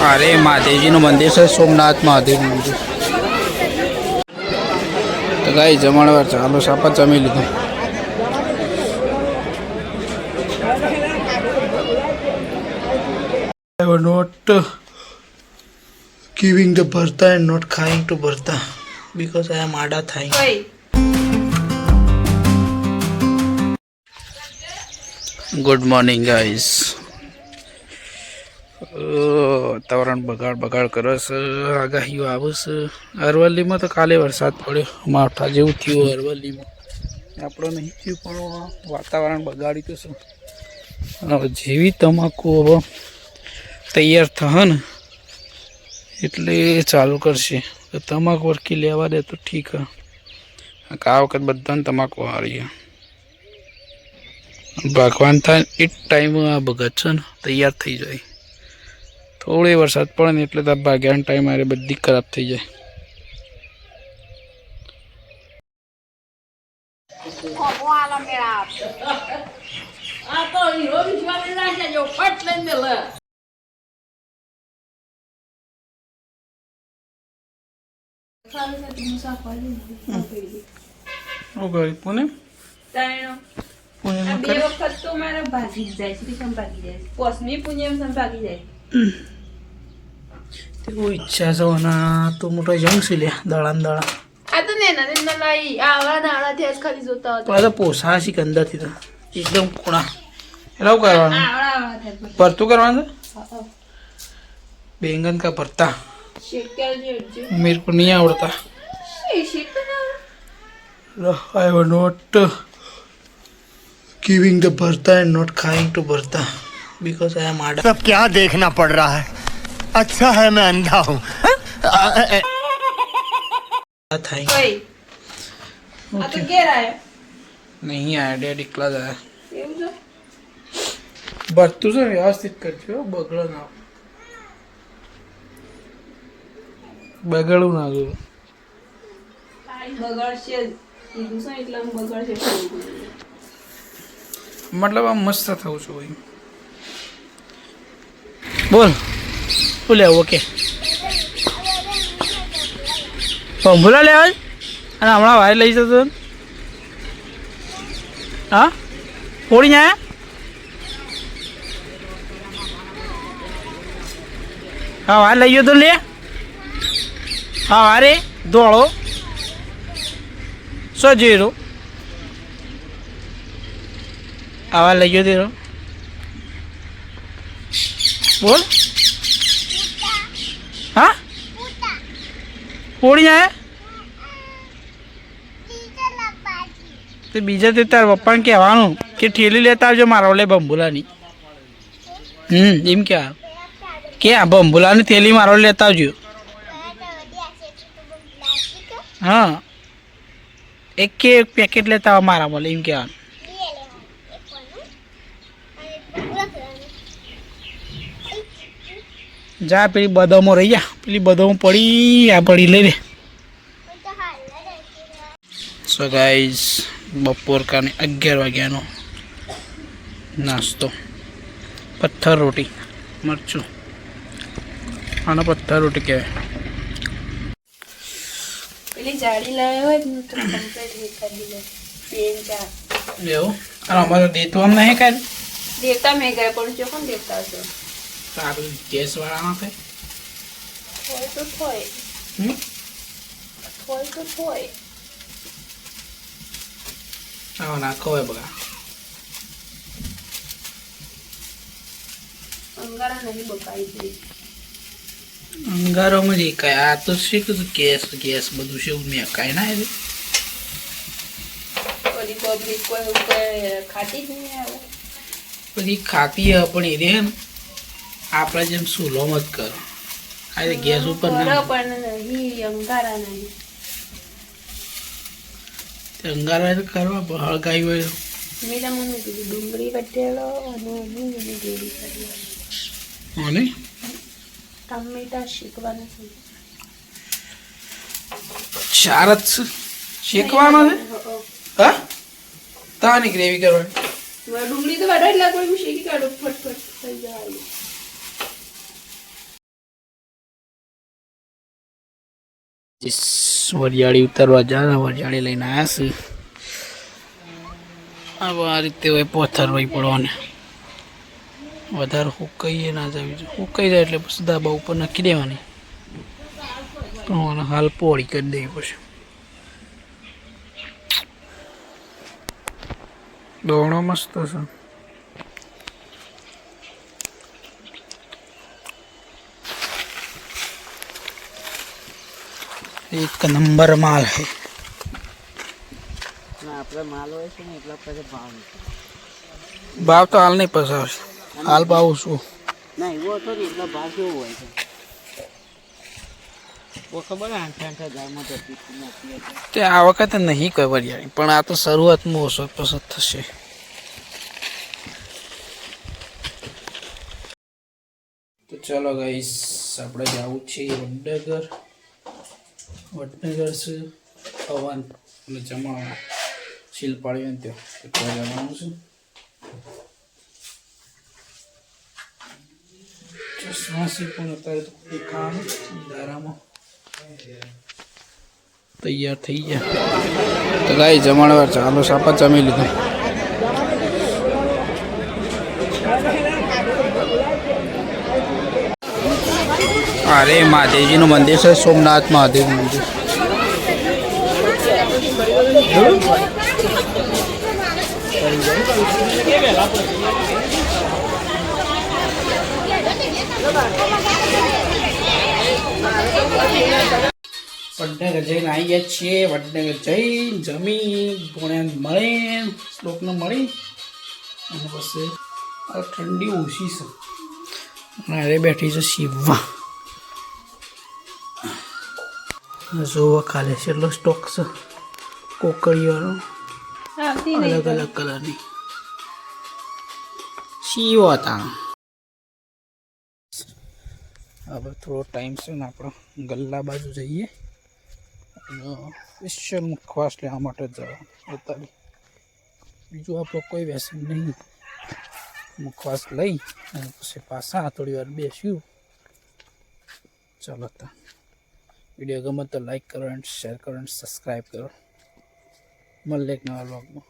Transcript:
અરે મહાદેવજીનું મંદિર છે સોમનાથ મહાદેવ મંદિર તો ગાઈ જમણવાર ચાલો સાપા જમી લીધું I was not uh, giving the Bharta and not crying to Bharta because I am Ada Thai. Good morning guys વાતાવરણ બગાડ બગાડ કરે છે, આગાહીઓ આવે અરવલ્લીમાં તો કાલે વરસાદ પડ્યો, માવઠા જેવું થયું અરવલ્લીમાં. આપણો નહીં થયું, પણ વાતાવરણ બગાડ્યું તો શું. હવે જેવી તમાકુ હવે તૈયાર થશે ને, એટલે ચાલુ કરશે. તમાકુ વરકી લેવા દે તો ઠીક હે. આ વખત બધાને તમાકુ હારી ભગવાન થાય એ ટાઈમ આ ભગત છે ને, તૈયાર થઈ જાય. થોડો વરસાદ પડે ને એટલે તો આ ટાઈમ આરે બધી ખરાબ થઈ જાય. પુણે? પુણે બે વખત તો મારે ભાગી જાય સમ જાય? પોસમી પુણ્યમ સંભાગી જાય. તે કોઈ ઈચ્છા છે અને તું મોટો જંગ છે લે દળા ને દળા આ તો ને નરેન્દ્ર લાઈ આવા નાળા થી જ ખાલી જોતા તો હતા આ તો પોસા છે અંદરથી તો એકદમ કુણા એટલે શું કરવાનું આવડા આવડા થાય ભરતું કરવાનું છે બેંગન કા ભરતા શેક્યા જેડજો मेरे को नहीं आवड़ता એ શેક ના I was not uh, giving the Bharta and not crying to Bharta because I am Ada सब क्या देखना पड़ रहा है अच्छा है मैं अंधा हूँ Thai કઈ આ તો ઘેર આયા नहीं आया डैड इकला जाया એવું છે ભરતું છે વ્યવસ્થિત કરજો હો, બગડો ના બગડવું ના જોયું બગાડશે જ. કીધું છે એટલે આમ બગાડશે મતલબ આમ મસ્ત થવું છું ભાઈ બોલ બોલે ઓકે. ભૂલા લેવા અને હમણાં વાયર લઈ જતો ને? હા? ફોડી આયા હા વાર લઈ ગયો તો લે. હા વારે દોડો સો જીરો આવા લઈ ગયો તેરો બોલ. પોડી જાય? તે બીજા તે તાર પપ્પાને કહેવાનું કે ઠેલી લેતા આવજો મારા ઓલે બંબુલાની. હમ એમ કે કે આ બંબુલાની થેલી મારો લેતા આવજો. હા. એક કે એક પેકેટ લેતા આવો મારા બોલે એમ કહેવાનું. જા પેલી બદામો રહી જા. પેલી બદામો પડી આ પડી લઈ લે. સો ગાઈઝ બપોર કાને અગિયાર વાગ્યાનો નાસ્તો. પથ્થર રોટી મરચું. આનો પથ્થર રોટી કહેવાય. પેલી જાડી લાવ્યો હોય ને તો કમ્પ્લીટ કરી લે. બેન ચા એવું? અને અમારે દેતું આમ નહીં કાંઈ દેવતા મેં ગયા પણ જો કોણ દેવતા હશો સારું ગેસ વાળામાં કઈ થોય તો થોય. હમ? થોય તો થોય. આવો નાખો હોય બગા. અંગારા નહીં બકાઈ દે અંગારોમાં જ કાંઈ આ તો શીખું ગેસ ગેસ બધું છે એવું મેં કાંઈ ના આવ્યું બધી પબ્લિક કોઈ એવું કોઈ ખાતી જ નહીં આવે. બધી ખાતી હે પણ એ રે ને. આપણે જેમ સુલો મત કરો. આજે ગેસ ઉપર અંગારા નહીં તે કરવા હળગાઈ હોય મેં તમને કીધું ડુંગળી કટેલો અને ડુંગળી ગેડી કરી અને? ટમેટા શીખવાના છે. ચાર જ શીખવાનો છે? હા તાની ગ્રેવી કરવાની. ડુંગળી તો વધારે લાગવાની શીખી કાઢો ફટફટ થઈ જાય વરિયાળી ઉતારવા જાય વરિયાળી લઈને આવ્યા છે. હવે આ રીતે હોય પોથર હોય પડવાને. વધારે હુકાઈએ ના જવી જોઈએ હુકાઈ જાય એટલે પછી ધાબા ઉપર નાખી દેવાની. પણ હાલ પોળી કરી દેવી પછી દોણો મસ્ત છે. એક નંબર માલ હે આપણે માલ હોય છે ને એટલા પછી ભાવ ભાવ તો હાલ નહીં પસાવશે હાલ ભાવ શું? ના એવો હતો ને એટલો ભાવ કેવો હોય છે. તે આ વખતે નહીં ખબર યાર પણ આ તો શરૂઆતમાં ઓછો પસંદ થશે. તો ચાલો ગાઈસ આપણે જવું છે વડનગર. વડનગર છે, પવન અને જમાવા શીલ પાડ્યો ત્યાં. ત્યાં જવાનું છે. ચશ્માસી પણ અત્યારે તો દેખાવાનું દારામાં તૈયાર થઈ ગયા. તો ગાઈ જમણવાર ચાલો સાપા જમી લીધું. અરે મહાદેવજીનું મંદિર છે, સોમનાથ મહાદેવ મંદિર. વડનગર જઈને આવી ગયા છીએ, વડનગર જઈ જમી ભોણ્યા મળે, શ્લોકને મળી, અને પછી ઠંડી ઓછી છે. અરે બેઠી છે શિવવા જોવા ખાલે છે. એટલો સ્ટોક છે. કોકડીવાળો. અલગ અલગ કલરની શિવ હતા હવે થોડો ટાઈમ છે ને આપણો. ગલ્લા બાજુ જઈએ. સ્પેશિયલ મુખવાસ લેવા માટે જવા ઉતારી. બીજું આપણો કોઈ વ્યસન નહીં. મુખવાસ લઈ અને પછી પાછા થોડી વાર બેસ્યું. ચાલો તો. વીડિયો ગમે તો લાઈક કરો એન્ડ શેર કરો એન્ડ સબસ્ક્રાઈબ કરો. મળે એક નવા બ્લોગમાં